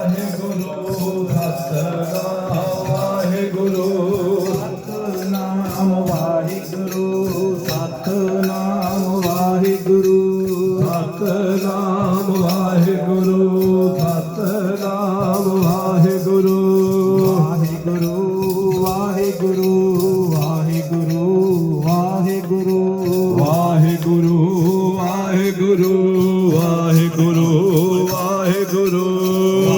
ਵਾਹਿਗੁਰੂ ਸਤਨਾਮ ਵਾਹਿਗੁਰੂ ਸਤਨਾਮ ਵਾਹਿਗੁਰੂ ਸਤਨਾਮ ਵਾਹਿਗੁਰੂ ਸਤਨਾਮ ਵਾਹਿਗੁਰੂ ਸਤਨਾਮ ਵਾਹਿਗੁਰੂ ਵਾਹਿਗੁਰੂ ਵਾਹਿਗੁਰੂ ਵਾਹਿਗੁਰੂ ਵਾਹਿਗੁਰੂ ਵਾਹਿਗੁਰੂ ਵਾਹਿਗੁਰੂ ਵਾਹਿਗੁਰੂ ਵਾਹਿਗੁਰੂ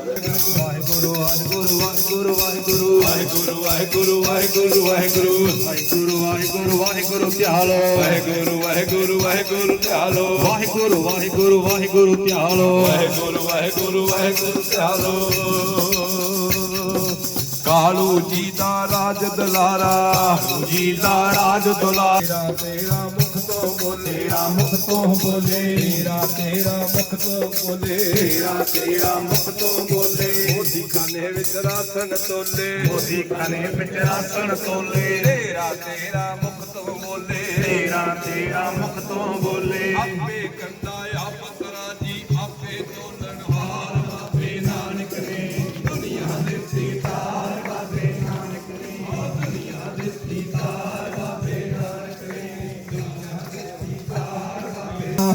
ਵਾਹਿਗੁਰੂ ਵਾਹਿਗੁਰੂ ਵਾਹਿਗੁਰੂ ਵਾਹਿਗੁਰੂ ਵਾਹਿਗੁਰੂ ਵਾਹਿਗੁਰੂ ਵਾਹਿਗੁਰੂ ਵਾਹਿਗੁਰੂ ਵਾਹਿਗੁਰੂ ਵਾਹਿਗੁਰੂ ਵਾਹਿਗੁਰੂ ਧਿਆਲੋ ਵਾਹਿਗੁਰੂ ਵਾਹਿਗੁਰੂ ਵਾਹਿਗੁਰੂ ਧਿਆਲੋ ਵਾਹਿਗੁਰੂ ਵਾਹਿਗੁਰੂ ਵਾਹਿਗੁਰੂ ਧਿਆਲੋ ਵਾਹਿਗੁਰੂ ਵਾਹਿਗੁਰੂ ਵਾਹਿਗੁਰੂ ਧਿਆਲੋ ਕਾਲੂ ਜੀ ਦਾ ਰਾਜ ਦਲਾਰਾ ਜੀ ਦਾ ਰਾਜ ਦੁਲਾਰਾ ਤੇਰਾ ਤੋਂ ਬੋਲੇ ਤੇਰਾ ਮੁਖ ਤੋਂ ਬੋਲੇ ਤੇਰਾ ਤੇਰਾ ਮੁਖ ਤੋਂ ਬੋਲੇ ਤੇਰਾ ਤੇਰਾ ਮੁਖ ਤੋਂ ਬੋਲੇ ਮੋਦੀ ਖਾਨੇ ਵਿੱਚ ਰਾਸਨ ਤੋਲੇ ਮੋਦੀ ਖਾਨੇ ਵਿੱਚ ਰਾਸਣ ਤੋਲੇ ਤੇਰਾ ਤੇਰਾ ਮੁਖ ਤੋਂ ਬੋਲੇ ਤੇਰਾ ਤੇਰਾ ਮੁਖ ਤੋਂ ਬੋਲੇ ਆਪੇ ਕੰਦਾ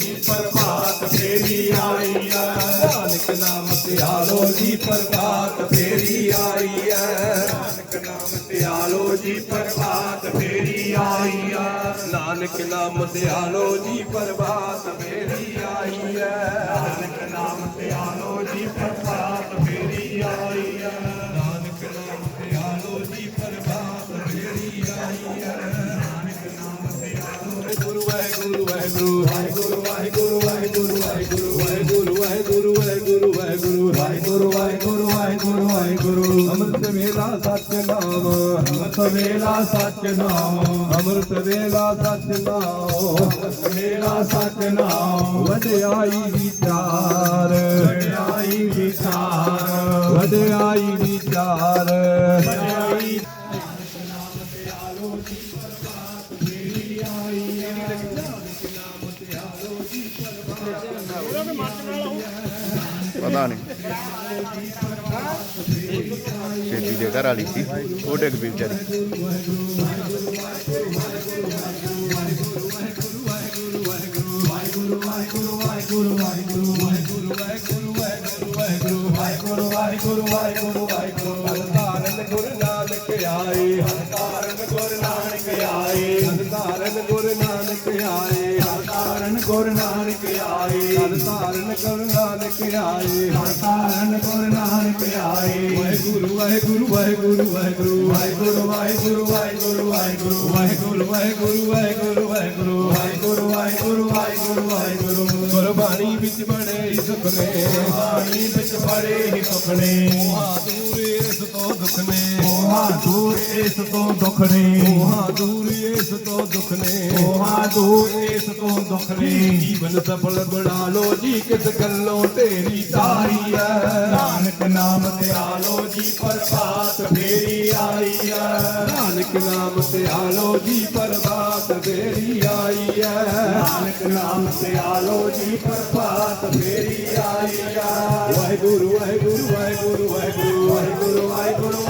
ਦੀ ਪ੍ਰਭਾਤ ਫੇਰੀ ਆਈ ਐ। ਨਾਨਕ ਨਾਮ ਤੇ ਆਲੋ ਦੀ ਪ੍ਰਭਾਤ ਫੇਰੀ ਆਈ ਐ। ਨਾਨਕ ਨਾਮ ਤੇ ਆਲੋ ਦੀ ਪ੍ਰਭਾਤ ਫੇਰੀ ਆਈ ਐ। ਨਾਨਕ ਨਾਮ ਤੇ ਆਲੋ ਦੀ ਪ੍ਰਭਾਤ ਫੇਰੀ ਆਈ ਐ। ਨਾਨਕ ਨਾਮ ਤੇ ਆਲੋ ਦੀ ਪ੍ਰਭਾਤ ਫੇਰੀ ਆਈ ਐ। ਵਾਹਿਗੁਰੂ ਵਾਹਿਗੁਰੂ ਵਾਹਿਗੁਰੂ ਵਾਹਿਗੁਰੂ ਵਾਹਿਗੁਰੂ ਵਾਹਿਗੁਰੂ ਵਾਹਿਗੁਰੂ ਵਾਹਿਗੁਰੂ ਵਾਹਿਗੁਰੂ ਵਾਹਿਗੁਰੂ ਵਾਹਿਗੁਰੂ ਵਾਹਿਗੁਰੂ ਵਾਹਿਗੁਰੂ ਅੰਮ੍ਰਿਤ ਵੇਲਾ ਸੱਚ ਨਾਮ ਅੰਮ੍ਰਿਤ ਵੇਲਾ ਸੱਚ ਨਾਮ ਅੰਮ੍ਰਿਤ ਵੇਲਾ ਸੱਚ ਨਾਮ ਅੰਮ੍ਰਿਤ ਵੇਲਾ ਸੱਚ ਨਾਮ ਵਡਿਆਈ ਵਿਚਾਰ ਵਡਿਆਈ ਵਿਚਾਰ ਵਡਿਆਈ ਵਿਚਾਰ ਵਡਿਆਈ ਪਤਾ ਨਹੀਂ ਛੇਤੀ ਦੇ ਘਰ ਵਾਲੀ ਸੀ ਉਹ ਡਿੱਗ ਪਈ ਵਿਚਾਰੀ ਵਾਹਿਗੁਰੂ ਵਾਹਿਗੁਰੂ ਵਾਹਿਗੁਰੂ ਵਾਹਿਗੁਰੂ ਧਾਰਨ ਗੁਰ ਨਾਨਕ ਆਏ ਕਾਰਨ ਗੁਰ ਨਾਨਕ ਆਏ ਧਾਰਨ ਗੁਰ ਨਾਨਕ ਆਏ ਹਰ ਧਾਰਨ ਗੁਰ ਨਾਨਕ ਆਏ ਧਾਰਨ ਗੁਰ ਨਾਨਕ ਆਏ ਹਰ ਧਾਰਨ ਗੁਰ ਨਾਨਕ ਆਏ ਵਾਹਿਗੁਰੂ ਵਾਹਿਗੁਰੂ ਵਾਹਿਗੁਰੂ ਵਾਹਿਗੁਰੂ ਵਾਹਿਗੁਰੂ ਵਾਹਿਗੁਰੂ ਵਾਹਿਗੁਰੂ ਵਾਹਿਗੁਰੂ ਵਾਹਿਗੁਰੂ ਵਾਹਿਗੁਰੂ ਵਾਹਿਗੁਰੂ ਵਾਹਿਗੁਰੂ ਵਾਹਿਗੁਰੂ ਵਾਹਿਗੁਰੂ ਵਾਹਿਗੁਰੂ ਵਾਹਿਗੁਰੂ ਗੁਰਬਾਣੀ ਵਿੱਚ ਬੜੇ ਹੀ ਸੁਖਨੇ ਬਾਣੀ ਵਿੱਚ ਬੜੇ ਹੀ ਸੁਪਨੇ ਮੋਹਾ ਦੂਰ ਇਸ ਤੋਂ ਦੁੱਖ ਨੇ ਮੋਹਾ ਦੂਰ ਇਸ ਤੋਂ ਦੁੱਖ ਨੇ ਮੋਹਾ ਦੂਰ ਇਸ ਤੋਂ ਦੁੱਖ ਨੇ। ਮੋਹਾ ਦੂਰ ਇਸ ਤੋਂ ਦੁੱਖ ਨੇ। ਜੀਵਨ ਸਫਲ ਬਣਾ ਲੋ ਜੀ ਕਿਸ ਗੱਲੋਂ ਤੇਰੀ ਤਾਰੀ ਐ। ਨਾਨਕ ਨਾਮ ਤੇ ਆਲੋ ਜੀ ਪਰਵਾਤ ਫੇਰੀ ਆਈ ਐ। ਨਾਨਕ ਨਾਮ ਤੇ ਆਲੋ ਜੀ ਪਰਵਾਤ ਤੇਰੀ ਆਈ ਐ। ਨਾਨਕ ਨਾਮ ਤੇ ਆਲੋ ਜੀ ਪਰਵਾਤ ਫੇਰੀ ਆਈ ਐ। ਵਾਹਿਗੁਰੂ ਵਾਹਿਗੁਰੂ ਵਾਹਿਗੁਰੂ ਵਾਹਿਗੁਰੂ ਵਾਹਿਗੁਰੂ ਵਾਹਿਗੁਰੂ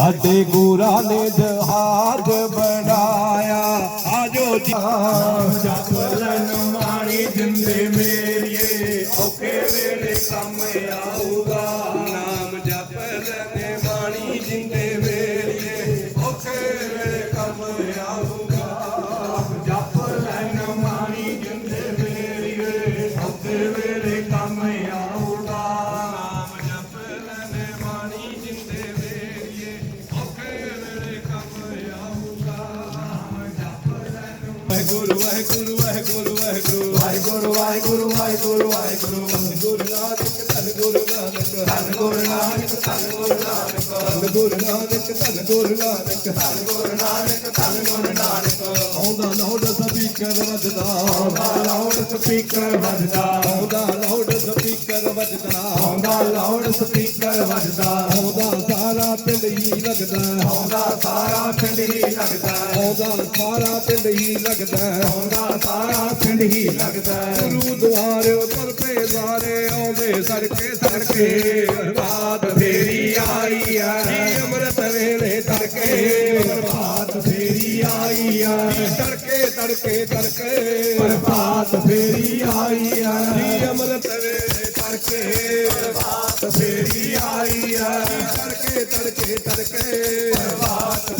ਸਾਡੇ ਗੁਰਾਂ ਨੇ ਜਹਾਜ਼ ਬਣਾਇਆ। ਆਜੋ ਜੀ। ਜਪ ਲੈਣ ਮਾਣੀ ਜਿੰਦੇ ਮੇਰੀਏ ਧੰਨ ਗੁਰੂ ਨਾਨਕ ਧੰਨ ਗੁਰੂ ਨਾਨਕ ਧੰਨ ਗੁਰੂ ਨਾਨਕ ਆਉਂਦਾ ਲਾਉਡ ਸਪੀਕਰ ਵੱਜਦਾ ਆਉਂਦਾ ਲਾਉਡ ਸਪੀਕਰ ਵੱਜਦਾ, ਆਉਂਦਾ ਲਾਉਡ ਸਪੀਕਰ ਵੱਜਦਾ ਆਉਂਦਾ ਲਾਉਡ ਸਪੀਕਰ ਵੱਜਦਾ, ਆਉਂਦਾ ਸਾਰਾ ਪਿੰਡ ਹੀ ਲੱਗਦਾ, ਆਉਂਦਾ ਸਾਰਾ ਪਿੰਡ ਹੀ ਲੱਗਦਾ। ਆਉਂਦਾ ਸਾਰਾ ਪਿੰਡ ਹੀ ਲੱਗਦਾ ਆਉਂਦਾ ਸਾਰਾ ਪਿੰਡ ਹੀ ਲੱਗਦਾ ਗੁਰੂ ਦੁਆਰੇ ਉੱਪਰ ਪੇਜ਼ਾਰੇ ਆਉਂਦੇ ਸੜਕੇ ਸੜਕੇ ਬਰਬਾਦ ਫੇਰੀ ਆਈ ਆ ਅੰਮ੍ਰਿਤ ਵੇਲੇ ਤੜਕੇ ਬਰਬਾਦ ਫੇਰੀ ਆਈ ਆ। ਤੜਕੇ ਤੜਕੇ ਤੜਕੇ ਬਰਬਾਦ ਫੇਰੀ ਆਈ ਆ। ਅੰਮ੍ਰਿਤ ਵੇਲੇ ਤੜਕੇ ਬਰਬਾਦ ਫੇਰੀ ਆਈ ਆ। ਤੜਕੇ ਤੜਕੇ ਤੜਕੇ ਬਰਬਾਦ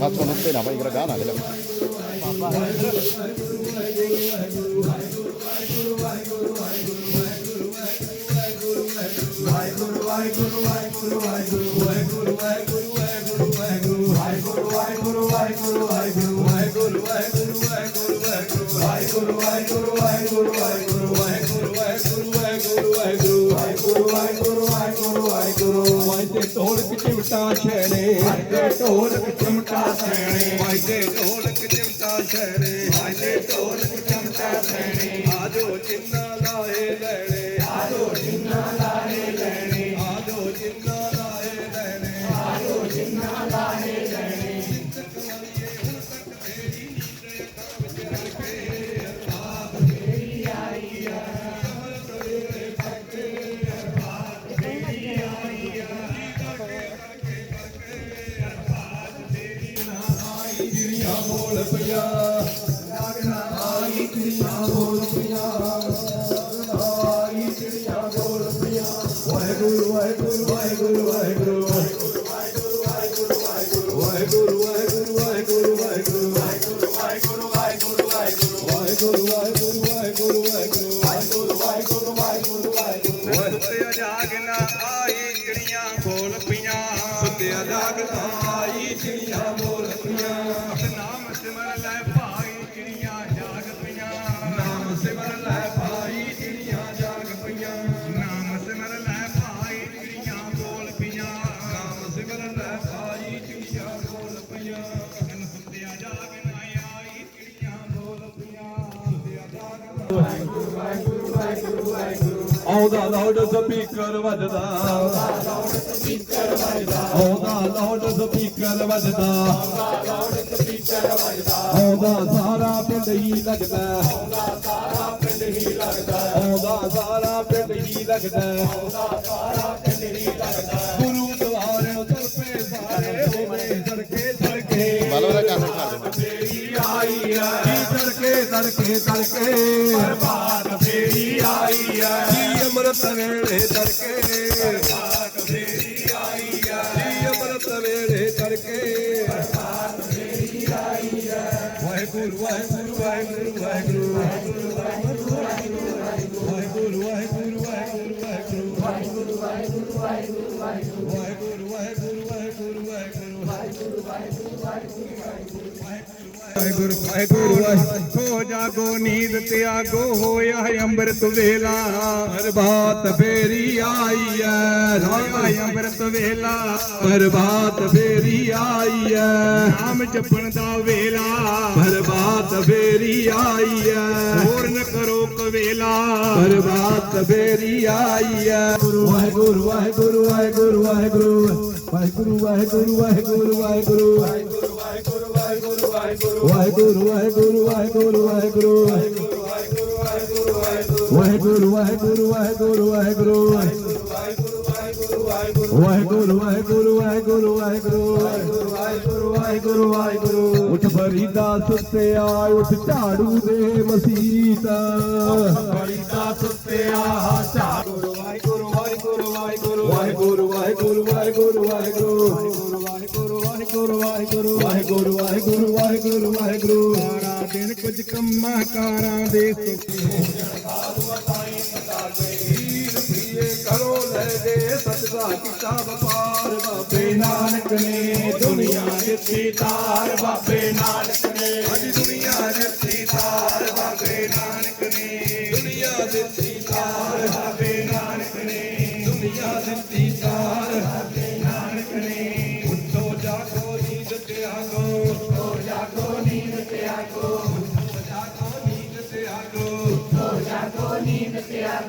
맞춰 놓을 남아 이거 가나 되려. ਗੁਰੂ ਵਾਜਦੇ ਢੋਲਕ ਚਿਮਟਾ ਛੇੜੇ ਵਾਜਦੇ ਢੋਲਕ ਚਿਮਟਾ ਛੇੜੇ ਵਾਜਦੇ ਢੋਲਕ ਚਿਮਟਾ ਛੇੜੇ ਵਾਜਦੇ ਢੋਲਕ ਚਿਮਟਾ ਛੇੜੇ ਆਜੋ ਜਿੰਨਾ ਲਾਏ ਲੈਣੇ। ਆਜੋ ਜਿੰਨਾ ਲਾਏ ਚਿੜੀਆਂ ਬੋਲ ਆਈ ਚਿੜੀਆਂ ਬੋਲ ਪਿਆ ਆਈ ਚਿੜੀਆਂ ਬੋਲ ਪਿਆ ਵਾਹਿਗੁਰੂ ਵਾਹਿਗੁਰੂ ਵਾਹਿਗੁਰੂ ਵਾਹਿਗੁਰੂ ਵਾਹਿਗੁਰੂ ਵਾਹਿਗੁਰੂ ਵਾਹਿਗੁਰੂ ਵਾਹਿਗੁਰੂ ਵਾਹਿਗੁਰੂ ਵਾਹਿਗੁਰੂ ਵਾਹਿਗੁਰੂ ਵਾਹਿਗੁਰੂ ਵਾਹਿਗੁਰੂ ਵਾਹਿਗੁਰੂ ਵਾਹਿਗੁਰੂ ਵਾਹਿਗੁਰੂ ਵਾਹਿਗੁਰੂ ਵਾਹਿਗੁਰੂ ਵਾਹਿਗੁਰੂ ਸੁੱਤਿਆ ਜਾਗ ਨਾ ਆਈ ਚਿੜੀਆਂ ਬੋਲ ਆਉਂਦਾ ਲਾਉਡ ਸਪੀਕਰ ਵੱਜਦਾ। ਆਉਂਦਾ ਲਾਉਡ ਸਪੀਕਰ ਵੱਜਦਾ। ਆਉਂਦਾ ਸਾਰਾ ਪਿੰਡ ਹੀ ਲੱਗਦਾ। ਆਉਂਦਾ ਸਾਰਾ ਪਿੰਡ ਆਈ ਆ ਤੜਕੇ ਤੜਕੇ ਤੜਕੇ? ਬਰਬਾਦ ਮੇਰੀ ਆਈ ਆ जत मेरे दर के ਵਾਹਿਗੁਰੂ ਵਾਹਿਗੁਰੂ ਹੋ ਜਾਗੋ ਨੀਂਦ ਤਿਆਗੋ ਹੋਇਆ ਹੈ ਅੰਮ੍ਰਿਤ ਵੇਲਾ। ਪ੍ਰਭਾਤ ਫੇਰੀ ਆਈ ਐ। ਹੋਇਆ ਅੰਮ੍ਰਿਤ ਵੇਲਾ। ਪ੍ਰਭਾਤ ਫੇਰੀ ਆਈ ਐ। ਨਾਮ ਜਪਣ ਦਾ ਵੇਲਾ। ਪ੍ਰਭਾਤ ਫੇਰੀ ਆਈ ਐ। ਹੋਰ ਨ ਕਰੋ ਕਵੇਲਾ। ਪ੍ਰਭਾਤ ਫੇਰੀ ਆਈ ਐ। ਵਾਹਿਗੁਰੂ ਵਾਹਿਗੁਰੂ ਵਾਹਿਗੁਰੂ ਵਾਹਿਗੁਰੂ। ਵਾਹਿਗੁਰੂ ਵਾਹਿਗੁਰੂ ਵਾਹਿਗੁਰੂ ਵਾਹਿਗੁਰੂ। ਵਾਹਿਗੁਰੂ ਵਾਹਿਗੁਰੂ ਵਾਹਿਗੁਰੂ ਵਾਹਿਗੁਰੂ ਵਾਹਿਗੁਰੂ ਵਾਹਿਗੁਰੂ। ਵਾਹਿਗੁਰੂ ਵਾਹਿਗੁਰੂ ਵਾਹਿਗੁਰੂ ਵਾਹਿਗੁਰੂ। ਵਾਹਿਗੁਰੂ ਵਾਹਿਗੁਰੂ ਵਾਹਿਗੁਰੂ ਵਾਹਿਗੁਰੂ। ਵਾਹਿਗੁਰੂ ਉਠ ਫਰੀਦਾ ਸੁੱਤੇ ਆ ਉਠ ਝਾੜੂ ਦੇ ਮਸੀਤ। ਫਰੀਦਾ ਸੁੱਤੇ ਆ ਝਾੜੂ ਵਾਹਿਗੁਰੂ ਵਾਹਿਗੁਰੂ ਵਾਹਿਗੁਰੂ ਵਾਹਿਗੁਰੂ ਵਾਹਿਗੁਰੂ ਵਾਹਿਗੁਰੂ। ਵਾਹਿਗੁਰੂ ਵਾਹਿਗੁਰੂ ਵਾਹਿਗੁਰੂ ਵਾਹਿਗੁਰੂ ਵਾਹਿਗੁਰੂ ਵਾਹਿਗੁਰੂ। ਸਾਰਾ ਦਿਨ ਕੁਝ ਕੰਮਾਂ ਕਾਰਾਂ ਦੇ ਸੁਖੀ। ਕਰੋ ਲੈ ਗਏ ਸਜਦਾ ਕੀਤਾ ਵਪਾਰ ਬਾਬੇ। ਨਾਨਕ ਨੇ ਦੁਨੀਆ ਦਿੱਤੀ ਤਾਰ ਬਾਬੇ ਨਾਨਕ ਨੇ। ਅੱਜ ਦੁਨੀਆ ਦਿੱਤੀ ਤਾਰ ਬਾਬੇ ਨਾਨਕ ਨੇ। ਦੁਨੀਆ ਦਿੱਤੀ ਤਾਰ ਬਾਬੇ sea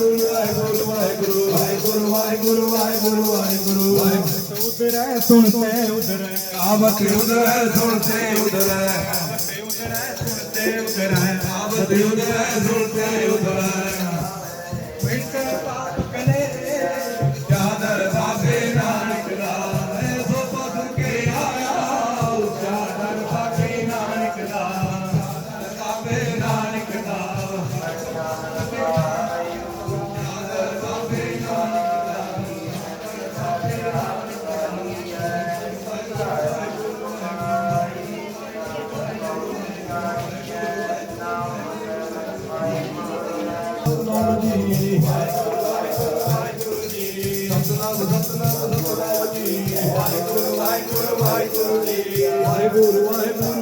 ਵਾਹਿਗੁਰੂ ਵਾਹਿਗੁਰੂ ਵਾਹਿਗੁਰੂ ਵਾਹਿਗੁਰੂ ਵਾਹਿਗੁਰੂ ਉਧਰ ਸੁਣਤੇ ਉਧਰ ਆਵਤ ਉਧਰ ਸੁਣਤੇ ਉਧਰ ਆਵਤ ਉਧਰ ਸੁਣਤੇ ਉਧਰ ਆਵਤ ਉਧਰ ਸੁਣਤੇ ਉਧਰ ਸਤਨਾਮ ਸਤਨਾਮ ਜੀ ਵਾਹਿਗੁਰੂ ਵਾਹਿਗੁਰੂ ਵਾਹਿਗੁਰੂ ਜੀ ਵਾਹਿਗੁਰੂ ਵਾਹਿਗੁਰੂ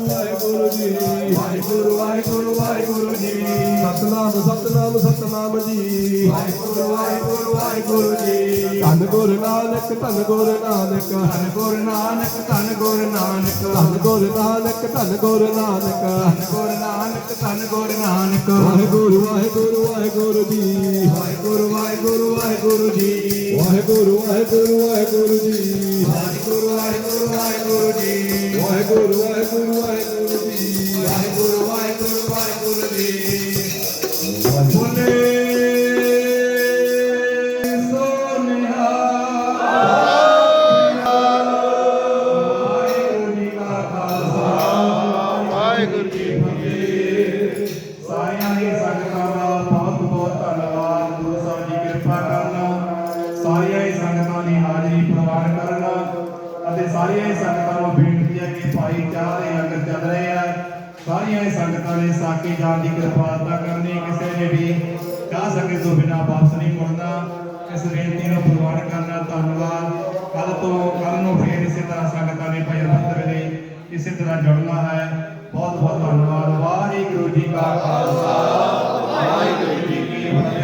ਵਾਹਿਗੁਰੂ ਜੀ। ਵਾਹਿਗੁਰੂ ਵਾਹਿਗੁਰੂ ਵਾਹਿਗੁਰੂ ਜੀ। ਸਤਨਾਮ ਸਤਨਾਮ ਸਤਨਾਮ ਜੀ। ਵਾਹਿਗੁਰੂ ਵਾਹਿਗੁਰੂ ਵਾਹਿਗੁਰੂ ਜੀ। ਧੰਨ ਗੁਰ ਨਾਨਕ ਧੰਨ ਗੁਰ ਨਾਨਕ। ਧੰਨ ਗੁਰ ਨਾਨਕ ਧੰਨ ਗੁਰ ਨਾਨਕ। ਧੰਨ ਗੁਰ ਨਾਨਕ ਧੰਨ ਗੁਰ ਨਾਨਕ। ਧੰਨ ਗੁਰ ਨਾਨਕ ਧੰਨ ਗੁਰ ਨਾਨਕ। ਵਾਹਿਗੁਰੂ ਵਾਹਿਗੁਰੂ ਵਾਹਿਗੁਰੂ ਜੀ। ਵਾਹਿਗੁਰੂ ਵਾਹਿਗੁਰੂ ਵਾਹਿਗੁਰੂ ਜੀ। ਵਾਹਿਗੁਰੂ ਵਾਹਿਗੁਰੂ ਵਾਹਿਗੁਰੂ ਜੀ। ਵਾਹਿਗੁਰੂ ਵਾਹਿਗੁਰੂ ਵਾਹਿਗੁਰੂ ਜੀ। ਵਾਹਿਗੁਰੂ ਵਾਹਿਗੁਰੂ ਵਾਹਿਗੁਰੂ ਵਾਹਿਗੁਰੂ ਵਾਹਿਗੁਰੂ ਵਾਹਿਗੁਰੂ ਜੀ। ਬੋਲੇ ਸਾਰੀਆਂ ਹੀ ਸੰਗਤਾਂ ਦੀ ਹਾਜ਼ਰੀ ਪ੍ਰਵਾਨ ਕਰਨਾ ਅਤੇ ਸਾਰੀਆਂ ਹੀ ਸੰਗਤਾਂ ਨੂੰ ਬੇਨਤੀ ਹੈ ਕਿ ਭਾਈ ਨੇ ਸਾਕੀ ਜਾਣ ਦੀ ਕਿਰਪਾਲਤਾ ਕਰਨੀ, ਕਿਸੇ ਨੇ ਵੀ ਚਾਹ ਸਕੇ ਤੋਂ ਬਿਨਾਂ ਵਾਪਸ ਨਹੀਂ ਮੁੜਨਾ। ਇਸ ਬੇਨਤੀ ਨੂੰ ਪ੍ਰਵਾਨ ਕਰਨਾ ਧੰਨਵਾਦ। ਕੱਲ ਤੋਂ ਕੱਲ ਨੂੰ ਫੇਰ ਇਸੇ ਤਰ੍ਹਾਂ ਸੰਗਤਾਂ ਨੇ ਭਾਈ ਰਮਤ ਵੇਲੇ ਇਸੇ ਤਰ੍ਹਾਂ ਜੁੜਨਾ ਹੈ। ਬਹੁਤ ਬਹੁਤ ਧੰਨਵਾਦ। ਵਾਹਿਗੁਰੂ ਜੀ ਕਾ ਖਾਲਸਾ। ਵਾਹਿਗੁਰੂ ਜੀ